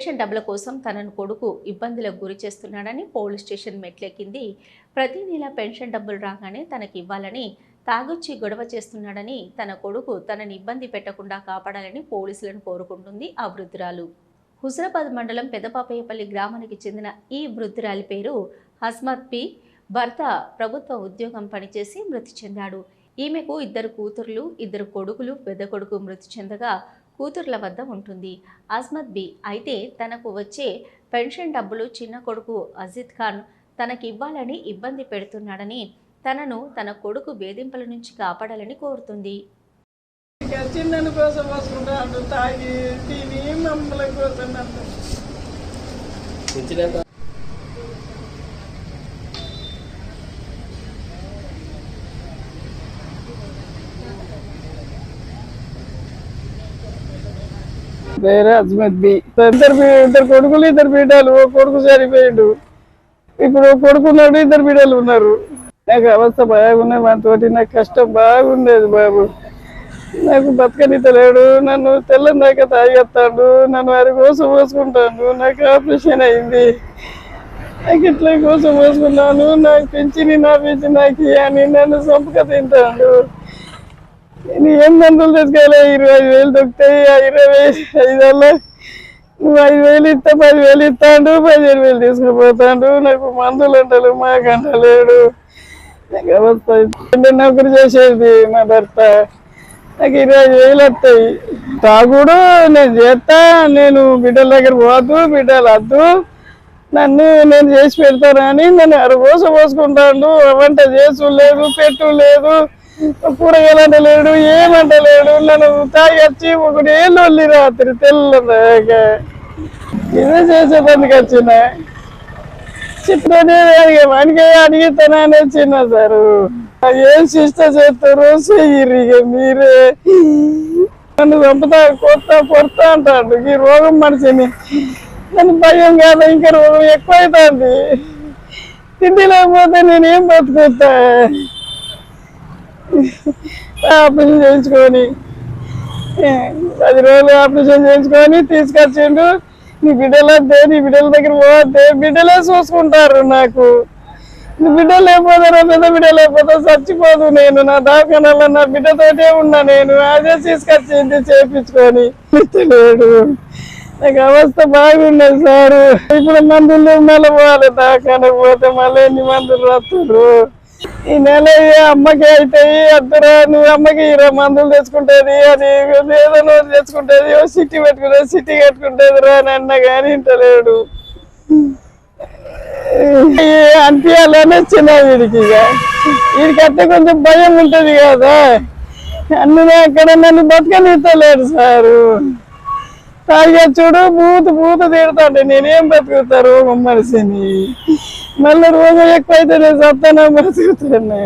Pension డబ్బుల కోసం తనను కొడుకు ఇబ్బందులకు గురి చేస్తున్నాడని పోలీస్ స్టేషన్ మెట్లెక్కింది. ప్రతి నెల పెన్షన్ డబ్బులు రాగానే తనకి ఇవ్వాలని తాగొచ్చి గొడవ చేస్తున్నాడని తన కొడుకు తనని ఇబ్బంది పెట్టకుండా కాపాడాలని పోలీసులను కోరుకుంటుంది ఆ వృద్ధురాలు. హుజరాబాద్ మండలం పెదపాపయ్యపల్లి గ్రామానికి చెందిన ఈ వృద్ధురాలి పేరు హస్మత్ పి. భర్త ప్రభుత్వ ఉద్యోగం పనిచేసి మృతి చెందాడు. ఈమెకు ఇద్దరు కూతుర్లు ఇద్దరు కొడుకులు పెద్ద కొడుకు మృతి చెందగా కూతుర్ల వద్ద ఉంటుంది. అస్మత్ బి. అయితే తనకు వచ్చే పెన్షన్ డబ్బులు చిన్న కొడుకు అజిత్ ఖాన్ తనకి ఇవ్వాలని ఇబ్బంది పెడుతున్నాడని తనను తన కొడుకు వేధింపుల నుంచి కాపాడాలని కోరుతుంది. తాగి తిని కోసం వేరే అజ్మత్ బి ఇద్దరు ఇద్దరు కొడుకులు ఇద్దరు బిడ్డలు. ఓ కొడుకు చనిపోయాడు. ఇప్పుడు కొడుకున్నాడు కొడుకు ఉన్నాడు ఇద్దరు బిడ్డలు ఉన్నారు. నాకు అవస్థ బాగున్నది మనతోటి నాకు కష్టం బాగుండేది బాబు. నాకు బతకనితలేడు నన్ను తెల్లని దాకా తాగేస్తాడు నన్ను వారి కోసం పోసుకుంటాడు నాకు ఆపరేషన్ అయింది. నాకు ఇట్లా కోసం పోసుకున్నాను నాకు పెంచిని నా పెంచి నాకు అని నన్ను సంపక తింటాడు. నేను ఏం మందులు తెచ్చుకోవాలి? ఇరవై ఐదు వేలు దొరుకుతాయి. ఆ ఇరవై ఐదల్లో నువ్వు ఐదు వేలు ఇస్తా పది వేలు ఇస్తాడు పదిహేను వేలు తీసుకుపోతాడు నాకు మందులు అంటలు మాకు అంటలేడు. నాకు వస్తాయి అంటే చేసేది మా భర్త. నాకు ఇరవై ఐదు వేలు వస్తాయి. తాగుడు నేను చేస్తా నేను బిడ్డల దగ్గర పోవద్దు బిడ్డలు వద్దు. నన్ను నేను చేసి పెడతానని నన్ను అరగోస పోసుకుంటాడు. వంట చేసు లేదు పెట్టు లేదు. కూరగాయలు లేడు ఏమంటలేడు నన్ను తాగచ్చి ఒకటి ఏళ్ళు రాత్రి తెల్లదాకా. ఇదే పనికి వచ్చిన. చిన్ననే వానికి అడిగితేనే చిన్న సారు. ఏం శిష్ట చేస్తారు చెయ్యిరిగ మీరే. నన్ను చంపుతా కొత్త పొడతా అంటాడు. ఈ రోగం మనిషిని. నన్ను భయం కాదు ఇంకా రోగం ఎక్కువ అవుతుంది తిండి లేకపోతే నేనేం బతుకుతా? ఆపరేషన్ చేయించుకొని. పది రోజులు ఆపరేషన్ చేయించుకొని తీసుకొచ్చిండు. నీ బిడ్డలు వద్దే నీ బిడ్డల దగ్గర పోతే బిడ్డలే చూసుకుంటారు నాకు. నీ బిడ్డ లేకపోతే పెద్ద బిడ్డ లేకపోతే చచ్చిపోదు నేను. నా దావకాలలో నా బిడ్డతోటే ఉన్నా నేను. అదే తీసుకొచ్చింది చేయించుకొని. లేడు. నాకు అవస్థ బాగున్నది సారు. ఇప్పుడు మందులు మళ్ళీ పోవాలి దాకా పోతే మళ్ళీ ఎన్ని మందులు వస్తున్నారు ఈ నెల అమ్మకి అయితే అద్దరా నువ్వు అమ్మకి ఇరవై మందులు తెచ్చుకుంటేది అది ఏదో తెచ్చుకుంటేది సిటీ ఓ సిటీ కట్టుకుంటేది రా అని అన్న కానీ ఇంటలేడు అనిపించాలనే వచ్చిన వీడికి ఇక. వీడికి అట్టే కొంచెం భయం ఉంటది కదా. అన్నీ అక్కడ నన్ను బతకనిస్తలేడు సారు. తాగా చూడు బూత బూత తిడతాడు నేనేం బతుకుతారు మనిషిని మళ్ళీ రోగం ఎక్కువ అయితే నేను సత్తానా బతుకుతాను